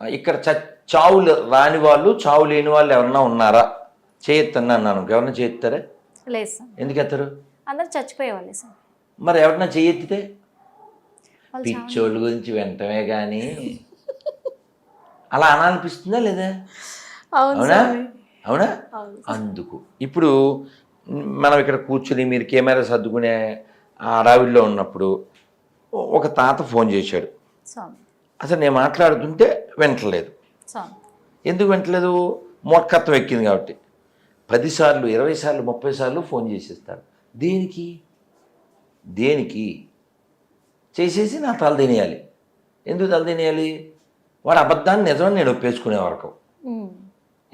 ఇక్కడ చ చావులు రాని వాళ్ళు చావు లేని వాళ్ళు ఎవరన్నా ఉన్నారా? చేయొత్తన్నా అన్నాను. ఎవరన్నా చేయెత్తారా? లేదు సార్. ఎందుకు ఎత్తారు అందరు చచ్చిపోయేవాళ్ళే సార్. మరి ఎవరన్నా చేయెత్తితే పిచ్చోళ్ళ గురించి వెంటనే కానీ అలా అనాలనిపిస్తుందా లేదా? అవును అవునా? అందుకు. ఇప్పుడు మనం ఇక్కడ కూర్చుని మీరు కెమెరా సర్దుకునే ఆ అడవిలో ఉన్నప్పుడు ఒక తాత ఫోన్ చేశాడు. అసలు నేను మాట్లాడుతుంటే వింటలేదు ఎందుకు వింటలేదు మూర్ఖత్వం ఎక్కింది కాబట్టి. పదిసార్లు ఇరవై సార్లు ముప్పై సార్లు ఫోన్ చేసేస్తాడు దేనికి? దేనికి? చేసేసి నా తల తినేయాలి. ఎందుకు తల తినేయాలి? వాడు అబద్ధాన్ని నిజమని నేను ఒప్పేసుకునే వరకు.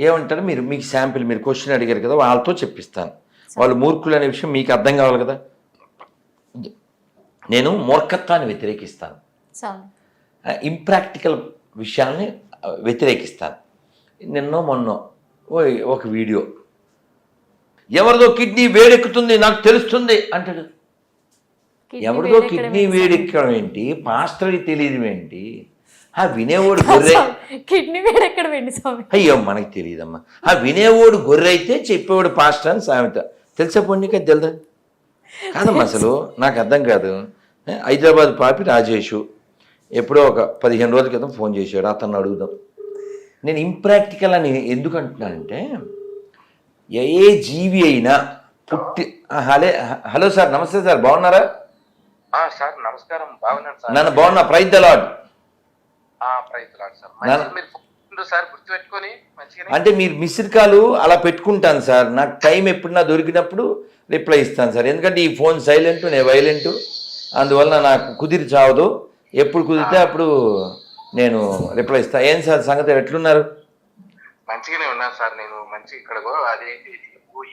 ఏమంటారు? మీరు మీకు శాంపిల్ మీరు క్వశ్చన్ అడిగారు కదా వాళ్ళతో చెప్పిస్తాను. వాళ్ళు మూర్ఖులు అనే విషయం మీకు అర్థం కావాలి కదా? నేను మూర్ఖత్వాన్ని వ్యతిరేకిస్తాను. ఇంప్రాక్టికల్ విషయాల్ని ఆ, వ్యతిరేకిస్తాను. నిన్నో మొన్నో ఓ ఒక వీడియో. ఎవరిదో కిడ్నీ వేడెక్కుతుంది నాకు తెలుస్తుంది అంటాడు. ఎవరిదో కిడ్నీ వేడెక్కడం ఏంటి? పాస్టర్కి తెలియదు ఏంటి? ఆ వినేవాడు? గొర్రె కిడ్నీ వేడెక్కడం ఏంటి స్వామి? అయ్యో మనకి తెలియదమ్మా. ఆ వినేవాడు గొర్రె అయితే చెప్పేవాడు పాస్టర్ అని సామెత. తెలుసా పొన్నిక తెలుదా? కాదమ్మా అసలు నాకు అర్థం కాదు. హైదరాబాద్ పాపి రాజేషు. ఎప్పుడో ఒక పదిహేను రోజుల క్రితం ఫోన్ చేశాడు అతను అడుగుదాం. నేను ఇంప్రాక్టికల్ అని ఎందుకు అంటున్నానంటే ఏ జీవి అయినా పుట్టి హలే హలో సార్ నమస్తే సార్ బాగున్నారా? సార్ నమస్కారం బాగున్నాను సార్. నన్ను బాగున్నా ప్రైజ్ ద లాడ్ సార్. గుర్తుపెట్టుకొని అంటే మీరు మిస్డ్ కాల్ అలా పెట్టుకుంటాను సార్. నాకు టైం ఎప్పుడు నా దొరికినప్పుడు రిప్లై ఇస్తాను సార్. ఎందుకంటే ఈ ఫోన్ సైలెంట్ నేను వైలెంట్ అందువల్ల నాకు కుదిరి చావదు. ఎప్పుడు కుదిరితే అప్పుడు నేను రిప్లై ఇస్తాను ఏం సార్ సంగతి ఎట్లున్నారు? మంచిగానే ఉన్నాను సార్ నేను మంచి ఇక్కడ అదేంటి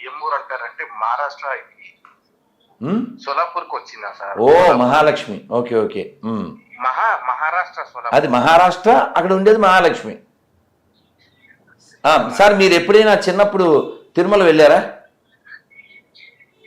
ఏం ఊరు అంటారంటే మహారాష్ట్ర ఇది. ఉమ్? సోలాపూర్కి వచ్చిందా సార్? ఓ మహాలక్ష్మి. Okay okay. మహా మహారాష్ట్ర అది మహారాష్ట్ర అక్కడ ఉండేది మహాలక్ష్మి. సార్ మీరు ఎప్పుడైనా చిన్నప్పుడు తిరుమల వెళ్ళారా?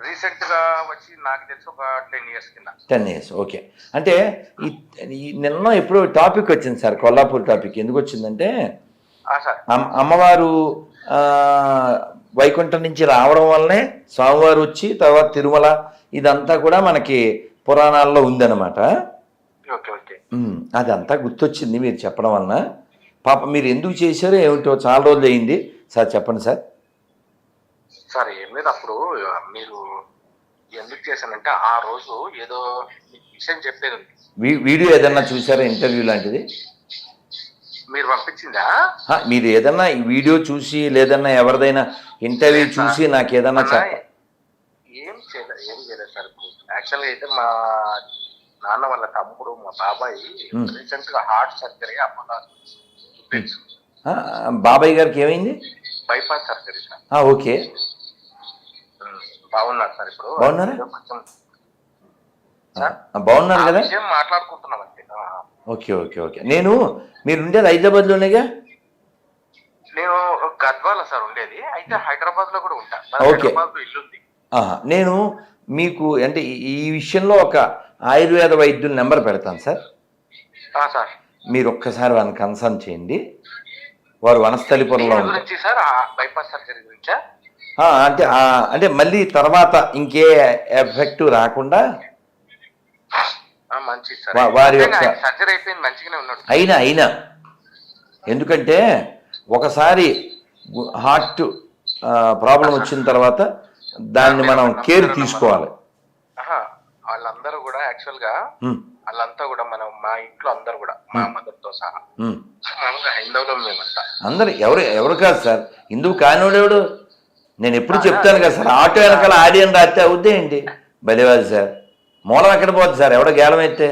రీసెంట్గా వచ్చి నాకు తెలిసి ఒక టెన్ ఇయర్స్ కింద. Ten years okay. అంటే ఈ నిన్న ఎప్పుడో టాపిక్ వచ్చింది సార్ కొల్లాపూర్ టాపిక్. ఎందుకు వచ్చిందంటే అమ్మవారు వైకుంఠం నుంచి రావడం వల్లనే స్వామివారు వచ్చి తర్వాత తిరుమల ఇదంతా కూడా మనకి పురాణాల్లో ఉందన్నమాట. Okay okay. ఉమ్, అదంతా గుర్తొచ్చింది మీరు చెప్పడం వలన. పాప మీరు ఎందుకు చేశారో ఏమిటో చాలా రోజులు అయింది సార్ చెప్పండి సార్. సార్ ఏం లేదు అప్పుడు మీరు ఎందుకు చేశానంటే ఆ రోజు ఏదో విషయం చెప్పేది వీడియో ఏదన్నా చూసారా ఇంటర్వ్యూ లాంటిది? మీరు పంపించిందా? మీరు ఏదన్నా ఈ వీడియో చూసి లేదన్నా ఎవరిదైనా ఇంటర్వ్యూ చూసి నాకు ఏదన్నా ఏం చేయలేదు ఏం చేయలేదు సార్ యాక్చువల్గా అయితే మా నాన్న వాళ్ళ తమ్ముడు మా బాబాయ్. రీసెంట్గా హార్ట్ సర్జరీ అపోలో ఆ, బాబాయ్ గారికి ఏమైంది? Bypass surgery sir. ఓకే. బాగున్నారు సార్ ఇప్పుడు. బాగున్నారా? బాగున్నారు కదా? మాట్లాడుకుంటున్నాం అంతే. Okay okay okay. నేను మీరు ఉండేది హైదరాబాద్లోనేగా నేను గద్వాల సార్ ఉండేది. అయితే హైదరాబాద్లో కూడా ఉంటా. ఓకే. హైదరాబాద్లో నేను మీకు అంటే ఈ- విషయంలో ఒక ఆయుర్వేద వైద్యుల నెంబర్ పెడతాను సార్. సార్. మీరు ఒక్కసారి వాళ్ళని కన్సల్ట్ చేయండి. వారు వనస్థలిపురంలో బైపాస్ సర్జరీ గురించా? అంటే అంటే మళ్ళీ తర్వాత ఇంకే ఎఫెక్ట్ రాకుండా వా- వారి యొక్క- సర్జరీ అయిపోయింది మంచిగానే ఉన్నాడు అయినా అయినా. ఎందుకంటే ఒకసారి హార్ట్ ప్రాబ్లం వచ్చిన తర్వాత దాన్ని మనం కేర్ తీసుకోవాలి. వాళ్ళందరూ కూడా యాక్చువల్గా వాళ్ళంతా కూడా మనం మా ఇంట్లో అందరూ కూడా మా మదర్తో సహా. మామూలుగా హైందవులో మేమంతా. అందరు ఎవరు ఎవరు కాదు సార్. ఇందుకు కానివాడెవడు? నేను ఎప్పుడు చెప్తాను కదా సార్ ఆటో వెనకాల ఆడియన్ రాస్తే అవుద్దే ఏంటి? బలివాది సార్. మూలం ఎక్కడ పోద్ది సార్? ఎవడో గేలం అయితే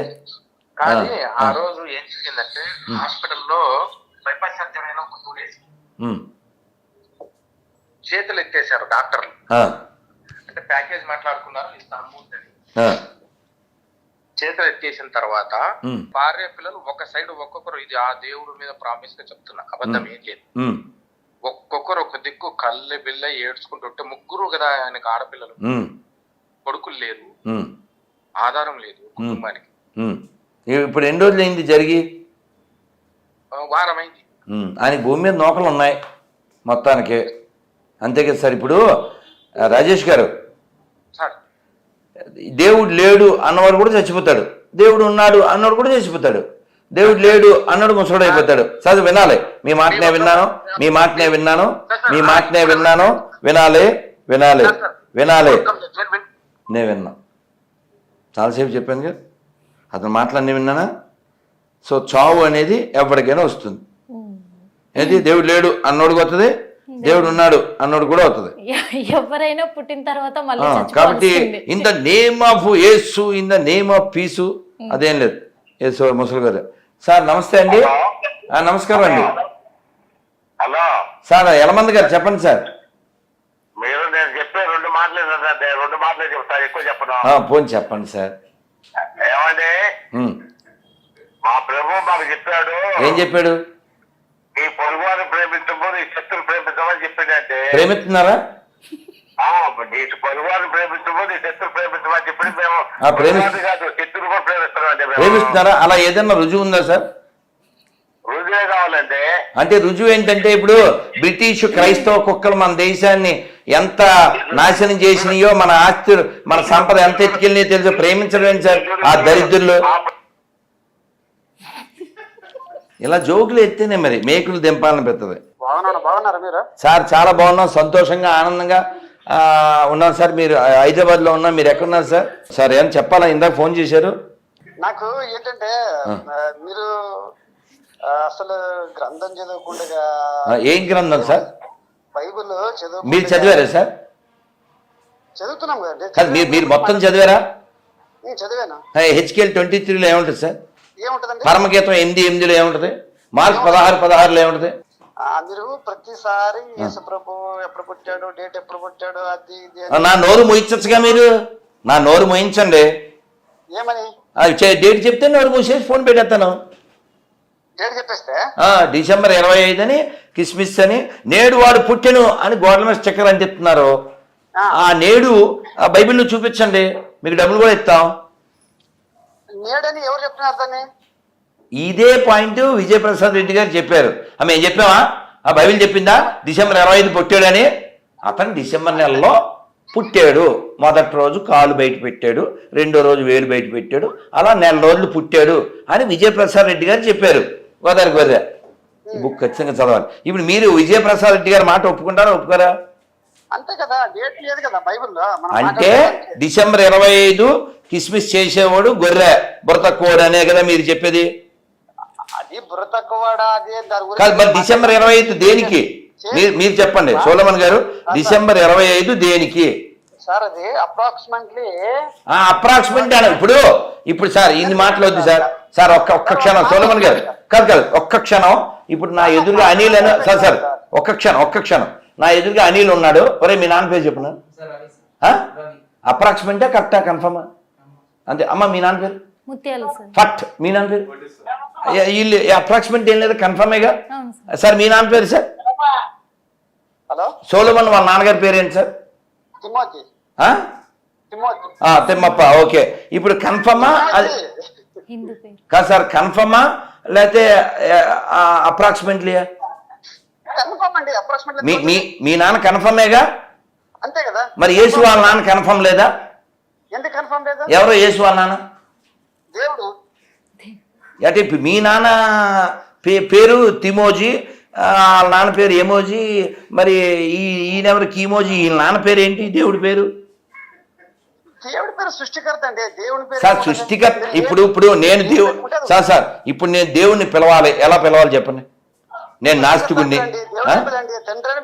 కానీ ఆ. రోజు ఏం జరిగిందంటే హాస్పిటల్లో బైపాస్ సర్జరీ అయిన ఒక టూ డేస్ చేతులు ఎత్తేసారు డాక్టర్లు. అంటే ప్యాకేజ్ మాట్లాడుకున్నారు అని చేతులు ఎత్తేసిన తర్వాత భార్య పిల్లలు ఒక సైడ్ ఒక్కొక్కరు ఇది ఆ దేవుడి మీద ప్రామిస్గా చెప్తున్నా అబద్ధం ఏం లేదు. ఒక్కొక్కరు ఒక దిక్కు కళ్ళె బిల్ల ఏడ్చుకుంటుంటే ముగ్గురు కదా ఆయనకు ఆడపిల్లలు. కొడుకులు లేరు. ఆధారం లేదు కుటుంబానికి. ఇప్పుడు ఎన్ని రోజులు అయింది జరిగి వారమైంది. ఉమ్, ఆయనకి భూమి మీద నూకలు ఉన్నాయి మొత్తానికి. అంతే కదా సార్ ఇప్పుడు? రాజేష్ గారు. సార్. దేవుడు లేడు అన్నవాడు కూడా చచ్చిపోతాడు. దేవుడు ఉన్నాడు అన్నవాడు కూడా చచ్చిపోతాడు. దేవుడు లేడు అన్నాడు ముసడు అయిపోతాడు. చదువు వినాలి. మీ మాటనే విన్నాను మీ మాటనే విన్నాను మీ మాటనే విన్నాను. వినాలి వినాలి వినాలి. నేను విన్నా. చాలాసేపు చెప్పాను కదా. అతను మాటలన్నీ విన్నానా? సో చావు అనేది ఎవరికైనా వస్తుంది. ఏది దేవుడు లేడు అన్నోడికి వస్తుంది దేవుడు ఉన్నాడు అన్నోడు కూడా అవుతుంది ఎవరైనా పుట్టిన తర్వాత కాబట్టి. In the name of Yesu in the name of peace అదేం లేదు. యేసు ముసలి గారు. సార్ నమస్తే అండి. నమస్కారం అండి. హలో. సార్ ఎలమంది గారు చెప్పండి సార్. మీరు నేను చెప్పే రెండు మాటలే రెండు మాటలే చెప్తా ఎక్కువ చెప్పను. ఆ, పోనీ చెప్పండి సార్. ఏమండి. మా ప్రభు మాకు చెప్పాడు. ఏం చెప్పాడు? నీ పొరుగువారిని ప్రేమించము నీ శత్రులు ప్రేమించమని చెప్పిందంటే ప్రేమిస్తున్నారా? ప్రేమించమని చెప్పి మేము కాదు కూడా ప్రేమిస్తున్నారా? అలా ఏదైనా రుజువు ఉందా సార్? రుజువే అంటే రుజువు ఏంటంటే ఇప్పుడు బ్రిటిష్ క్రైస్తవ కుక్కలు మన దేశాన్ని ఎంత నాశనం చేసినాయో మన ఆస్తి మన సంపద ఎంత ఎత్తుకెళ్ళినాయో తెలుసు? ప్రేమించడం ఏంటి సార్? ఆ దరిద్రులు. ఇలా జోకులు ఎత్తేనే మరి మేకులు దింపాలని పెద్దది. బాగున్నాను బాగున్నారా మీరు? సార్ చాలా బాగున్నాం సంతోషంగా ఆనందంగా. ఆ, ఉన్నాం సార్ మీరు హైదరాబాద్లో ఉన్నాం మీరు ఎక్కడున్నారు సార్? సార్ ఏం చెప్పాలా? ఇందాక ఫోన్ చేశారు. నాకు ఏంటంటే మీరు అసలు గ్రంథం చదవకుండా ఏం గ్రంథం సార్? బైబిల్ చదువు మీరు చదివారా సార్? చదువుతున్నాం కదండి కాదు మీరు మీరు మొత్తం చదివారా? చదివాను. హెచ్కేఎల్ ట్వంటీ త్రీలో ఏముంటుంది సార్? ఏముంటదండి? పరమగీతం ఎనిమిది ఎనిమిదిలో ఏముంటుంది? మార్క్ పదహారు పదహారులో ఏముంటుంది? మీరు ప్రతిసారి యేసు ప్రభు ఎప్పుడు పుట్టాడు డేట్ ఎప్పుడు పుట్టాడు అది ఇది నా నోరు మోయించచ్చుగా మీరు? నా నోరు మోయించండి. ఏమని? డేట్ చెప్తే నోరు మూసేసి ఫోన్ పెట్టేస్తాను. డేట్ చెప్పేస్తే? ఆ, డిసెంబర్ ఇరవై ఐదు అని కిస్మిస్ అని నేడు వాడు పుట్టెను అని గోడల మీద స్టిక్కర్ అంటిస్తున్నారు ఆ. ఆ నేడు ఆ బైబిల్లో చూపించండి. మీకు డబ్బులు కూడా ఇస్తాం. నేడని ఎవరు చెప్తున్నారు ఇదే పాయింట్ విజయప్రసాద్ రెడ్డి గారు చెప్పారు. ఆ, మేము చెప్పామా ఆ బైబిల్ చెప్పిందా? డిసెంబర్ ఇరవై ఐదు పుట్టాడని. అతను డిసెంబర్ నెలలో పుట్టాడు. మొదటి రోజు కాలు బయట పెట్టాడు. రెండో రోజు వేలు బయట పెట్టాడు. అలా నెల రోజులు పుట్టాడు అని విజయప్రసాద్ రెడ్డి గారు చెప్పారు. గోదావరి గోదా బుక్ ఖచ్చితంగా చదవాలి. ఇప్పుడు మీరు విజయప్రసాద్ రెడ్డి గారి మాట ఒప్పుకుంటారా ఒప్పుకోరా? అంతే కదా డేట్ లేదు కదా బైబిల్లో. మనం అంటే. డిసెంబర్ ఇరవై ఐదు కిస్మిస్ చేసేవాడు గొర్రె. బుర్ర కోడ్ అనే కదా మీరు చెప్పేది అది బుర్ర తక్కువడా అది దాని కాదు మరి గురించి డిసెంబర్ ఇరవై ఐదు దేనికి? మీరు మీరు చెప్పండి. సోలమన్ గారు డిసెంబర్ ఇరవై ఐదు దేనికి? సార్ అది అప్రాక్సిమేట్లీ అప్రాక్సిమేట్ అని ఇప్పుడు ఇప్పుడు సార్ ఇన్ని మాటలు వద్దు సార్. సార్ ఒక్క ఒక్క క్షణం సోలమన్ గారు. కాదు కాదు ఒక్క క్షణం. ఇప్పుడు నా ఎదురుగా అనిల్ అని సార్ సార్ ఒక్క క్షణం ఒక్క క్షణం. నా ఎదురుగా అనిల్ ఉన్నాడు. ఒరే మీ నాన్న పేరు చెప్పిన? అప్రాక్సిమేటా కరెక్టా కన్ఫర్మా అంతే. అమ్మ మీ నాన్న పేరు? ముత్యాలు సార్. ఫట్. మీ నాన్న పేరు? వీళ్ళు అప్రాక్సిమేట్ ఏం లేదు కన్ఫర్మేగా సార్. మీ నాన్న పేరు సార్? హలో? సోలమన్ వాళ్ళ నాన్నగారి పేరు ఏంటి సార్? తిమోతి ఆ? తిమోతి ఆ, తిమ్మప్ప ఓకే. ఇప్పుడు కన్ఫర్మా అది కాదు సార్ కన్ఫర్మా లేకపోతే అప్రాక్సిమేట్లీ కన్ఫర్మ్ అండి అప్రాక్సిమేట్లీ మీ మీ మీ నాన్న కన్ఫర్మేగా అంతే కదా. మరి యేసు వాళ్ళ నాన్న కన్ఫర్మ్ లేదా? ఎందుకు కన్ఫర్మ్ లేదు? ఎవరో యేసు వాళ్ళ నాన్న? దేవుడు. అంటే మీ నాన్న పే పేరు తిమోజీ ఆ, వాళ్ళ నాన్న పేరు ఎమోజీ మరి ఈ ఈయనెవరు కీమోజీ ఈ నాన్న పేరు ఏంటి దేవుడి పేరు? దేవుడి పేరు సృష్టికర్త అండి. దేవుడి పేరు సార్? సృష్టికర్త ఇప్పుడు ఇప్పుడు నేను దేవు ఉండదు. సార్ సార్ ఇప్పుడు నేను దేవుణ్ణి పిలవాలి. ఎలా పిలవాలి చెప్పండి? నేను? దేవుడిని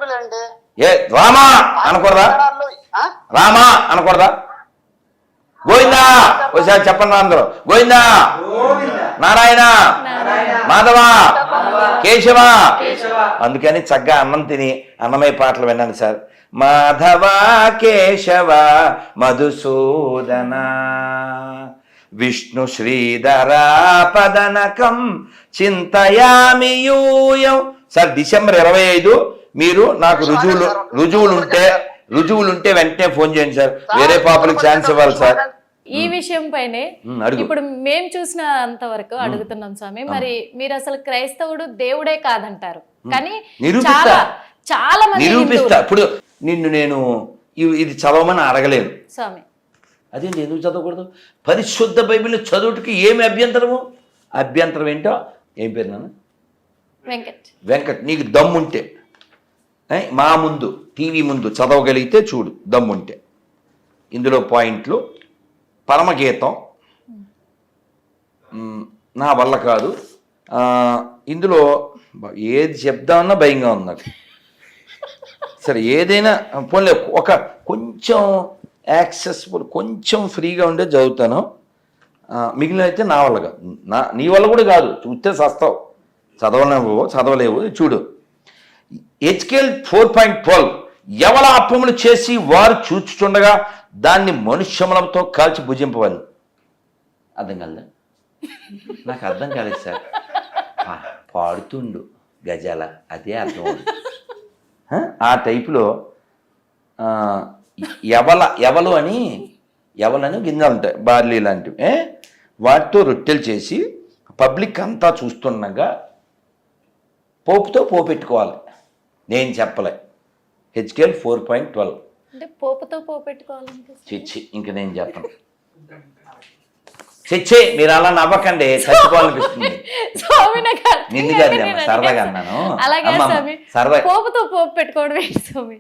పిలండి ఏ రామా అనకూడదా? రామా అనకూడదా? గోవిందా! ఒకసారి చెప్పండి అందరూ. గోవిందా! నారాయణ. మాధవ. కేశవ. అందుకని చక్కగా అన్నం తిని అన్నమయ్య పాటలు విన్నాను సార్. మాధవ కేశవ మధుసూదన విష్ణు శ్రీధరా పదనకం చింతయామి యూయం సార్ డిసెంబర్ ఇరవై ఐదు మీరు నాకు రుజువులు రుజువులు ఉంటే రుజువులు ఉంటే వెంటనే ఫోన్ చేయండి సార్. వేరే పాపలకు ఛాన్స్ ఇవ్వాలి సార్. ఈ విషయం పైనే ఇప్పుడు మేం చూసిన వరకు అడుగుతున్నాం స్వామి. మరి మీరు అసలు క్రైస్తవుడు దేవుడే కాదంటారు. కానీ. చాలా చాలా మంది నిరూపిస్తా. ఇప్పుడు నిన్ను నేను ఇది చదవమని అడగలేను స్వామి. అదేంటి ఎందుకు చదవకూడదు? పరిశుద్ధ బైబిల్ చదువుటికి ఏమి అభ్యంతరము? అభ్యంతరం ఏంటో? ఏం పేరు నాన్న? వెంకట్. వెంకట్ నీకు దమ్ముంటే. మా ముందు టీవీ ముందు చదవగలిగితే చూడు దమ్ముంటే. ఇందులో పాయింట్లు పరమగీతం. నా వల్ల కాదు. ఇందులో ఏది చెప్దామన్నా భయంగా ఉంది నాకు. సరే ఏదైనా పోన్లే ఒక కొంచెం యాక్సెసిబుల్ కొంచెం ఫ్రీగా ఉండే చదువుతాను. మిగిలిన అయితే నా వల్ల కాదు. నా నీ వల్ల కూడా కాదు. చూస్తే సస్తావు. చదవలేవు చదవలేవు. చూడు. హెచ్కేల్ ఫోర్ పాయింట్ ట్వెల్వ్. ఎవల అప్పములు చేసి వారు చూచుచుండగా దాన్ని మనుష్యములతో కాల్చి భుజింపవాలి. అర్థం కాలేదు? నాకు అర్థం కాలేదు సార్. పాడుతుండు గజాల అదే అర్థం ఆ టైపులో ఎవల ఎవలు అని ఎవలని గింజలు ఉంటాయి బార్లీ లాంటివి. ఏ? వాటితో రొట్టెలు చేసి పబ్లిక్ అంతా చూస్తుండగా పోపుతో పోపెట్టుకోవాలి. నేను చెప్పలే. హెచ్కేల్ ఫోర్ పాయింట్ ట్వెల్వ్. అంటే పోపుతో పోపెట్టుకోవాలంటే చిచ్చి ఇంక నేను చెప్పను. చిచ్చి మీరు అలా నవ్వకండి చచ్చిపోవాలనిపిస్తుంది. స్వామి నాకు అర్థం నిన్ను కాదు, నేను సరదాగా. అన్నాను. అలాగే అమ్మమ్మ, స్వామి. సరదా- పోపుతో పోపు పెట్టుకోవడం ఏంటి స్వామి.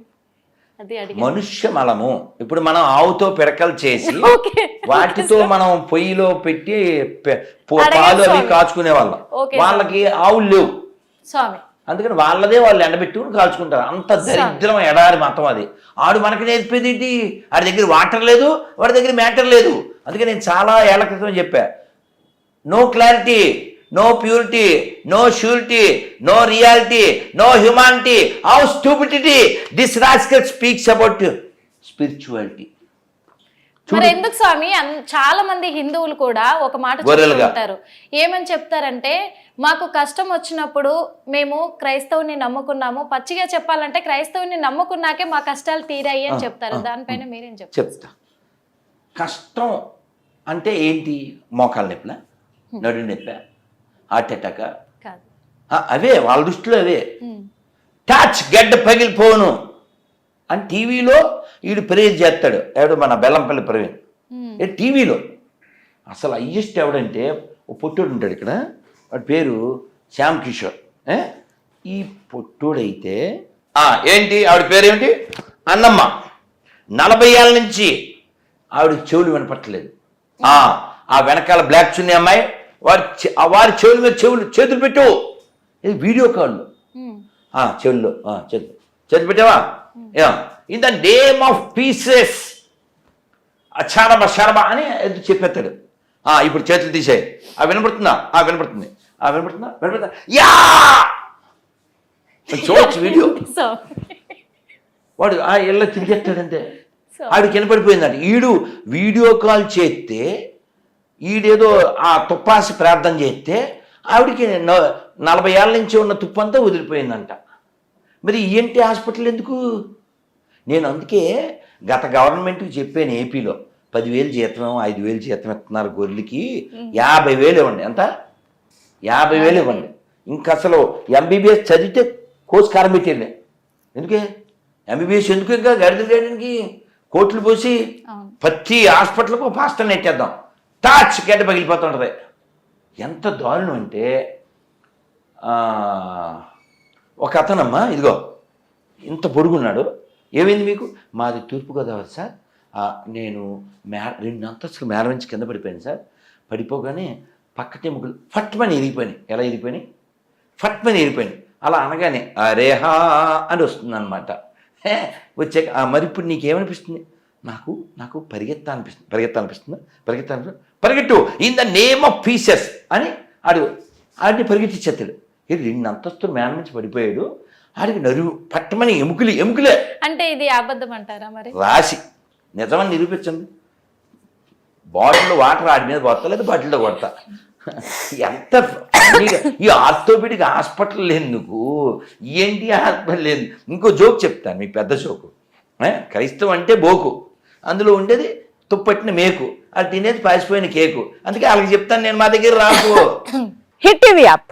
అది అడిగి మనుష్య మలము. ఇప్పుడు మనం ఆవుతో పిడకలు చేసి ఓకే. వాటితో మనం పొయ్యిలో పెట్టి పె- పో- అడగండి పాలు అవి స్వామి. కాచుకునే వాళ్ళం. ఓకే. వాళ్ళకి ఆవులు లేవు. స్వామి. అందుకని వాళ్ళదే వాళ్ళు ఎండబెట్టుకుని కాల్చుకుంటారు. అంత దరిద్రం ఎడారి మతం అది. ఆడు మనకి నేర్పేది ఏంటి? ఆడి దగ్గర వాటర్ లేదు వాడి దగ్గర మ్యాటర్ లేదు. అందుకే నేను చాలా ఏళ్ళ క్రితం చెప్పా. No clarity no purity no surety no reality no humanity how stupidity this rascal speaks about spirituality. మరి ఎందుకు స్వామి? చాలా మంది హిందువులు కూడా ఒక మాట చెప్తూ గొర్రెలుగా. ఉంటారు. ఏమని చెప్తారంటే మాకు కష్టం వచ్చినప్పుడు మేము క్రైస్తవుని నమ్ముకున్నాము. పచ్చిగా చెప్పాలంటే క్రైస్తవుని నమ్ముకున్నాకే మా కష్టాలు తీరాయి అని చెప్తారు. దానిపైన మీరేం చెప్తారు? చెప్తా. కష్టం అంటే ఏంటి? మోకాలు నొప్పుల? నడు నొప్పి? Heart attack? అవే వాళ్ళ దృష్టిలో అవే. టచ్ గడ్డ పగిలిపోను అని టీవీలో వీడు ప్రేజ్ చేస్తాడు. ఎవడు మన బెల్లంపల్లి ప్రవీణ్. టీవీలో. అసలు హయ్యెస్ట్ ఎవడంటే ఓ పొట్టోడు ఉంటాడు ఇక్కడ. వాడి పేరు శ్యామ్ కిషోర్? ఈ పొట్టోడైతే ఏంటి? ఆవిడ పేరేమిటి? అన్నమ్మ. నలభై ఏళ్ళ నుంచి ఆవిడ చెవులు వినపట్టలేదు ఆ, వెనకాల బ్లాక్ చున్నీ అమ్మాయి వారి వారి చెవుల మీద చెవులు చేతులు పెట్టు. ఇది వీడియో కాల్. చెవుల్లో చేతులు. చేతులు పెట్టావా? In the name of pieces అచ్చారబ శరబ అని చెప్పేస్తాడు? ఆ, ఇప్పుడు చేతులు తీసేయి. ఆ వినపడుతుందా? ఆ వినపడుతుంది. ఆ వినపడుతుందా? వినపడుతుందా? యా! చూడొచ్చు వీడియో. వాడు ఆ ఇళ్ళ తిరిగేస్తాడంటే సో ఆడికి వినపడిపోయిందంట ఈడు వీడియో కాల్ చేస్తే ఈడేదో ఆ తుప్పాసి ప్రార్థన చేస్తే ఆవిడికి నలభై ఏళ్ళ నుంచి ఉన్న తుప్పంతా వదిలిపోయిందంట. మరి ఈఎన్టీ హాస్పిటల్ ఎందుకు? నేను అందుకే గత గవర్నమెంట్కి చెప్పాను ఏపీలో. పదివేలు జీతం ఐదు వేలు జీతం ఇస్తున్నారు గొర్రెలకి. యాభై వేలు ఇవ్వండి. ఎంత? యాభై. వేలు ఇవ్వండి. ఇంకా అసలు ఎంబీబీఎస్ చదివితే కోర్స్ కారబెట్టేలే ఎందుకే? ఎంబీబీఎస్ ఎందుకు ఇంకా గడిదలు చేయడానికి? కోట్లు పోసి ప్రతి హాస్పిటల్కు పాస్టర్ నెట్టేద్దాం. టాచ్ గడ్డ పగిలిపోతుంటుంది. ఎంత దారుణం అంటే ఒక అతనమ్మా ఇదిగో ఇంత పొడుగున్నాడు. ఏమైంది మీకు? మాది తూర్పుగోదావరి సార్. నేను మే రెండు అంతస్తులు మేడ నుంచి కింద పడిపోయాను సార్. పడిపోగానే పక్కటి ముగ్గులు ఫట్మని ఇరిగిపోయినాయి ఎలా ఇరిగిపోయినాయి ఫట్మని ఇరిగిపోయినాయి అలా అనగానే అరేహా అని వస్తుంది అనమాట వచ్చాక మరి ఇప్పుడు నీకేమనిపిస్తుంది? నాకు నాకు పరిగెత్తా అనిపిస్తుంది పరిగెత్తా అనిపిస్తుంది పరిగెత్తా అనిపిస్తుంది పరిగెట్టు! In the name of pieces అని ఆడు ఆడిని పరిగెత్తిచ్చేస్తాడు ఇది రెండు అంతస్తులు మేడ నుంచి పడిపోయాడు. ఆడికి నరువు పట్టమని ఎముకలు ఎముకలే. అంటే ఇది అబద్ధం అంటారా మరి? రాసి నిజమని నిరూపించండి. బాటిల్ వాటర్ ఆడి మీద కొడతా లేదా బాటిల్లో కొడతా. ఎంత ఈ ఆర్థోపెడిక్ హాస్పిటల్ ఎందుకు? ఏంటి హాస్పిటల్ లేదు ఇంకో జోక్ చెప్తాను మీకు పెద్ద జోకు? క్రైస్తవం అంటే బోకు. అందులో ఉండేది తుప్పట్టిన మేకు. అది తినేది పాసిపోయిన కేకు. అందుకే వాళ్ళకి చెప్తాను నేను మా దగ్గర రాకు హిట్ టీవీ యాప్.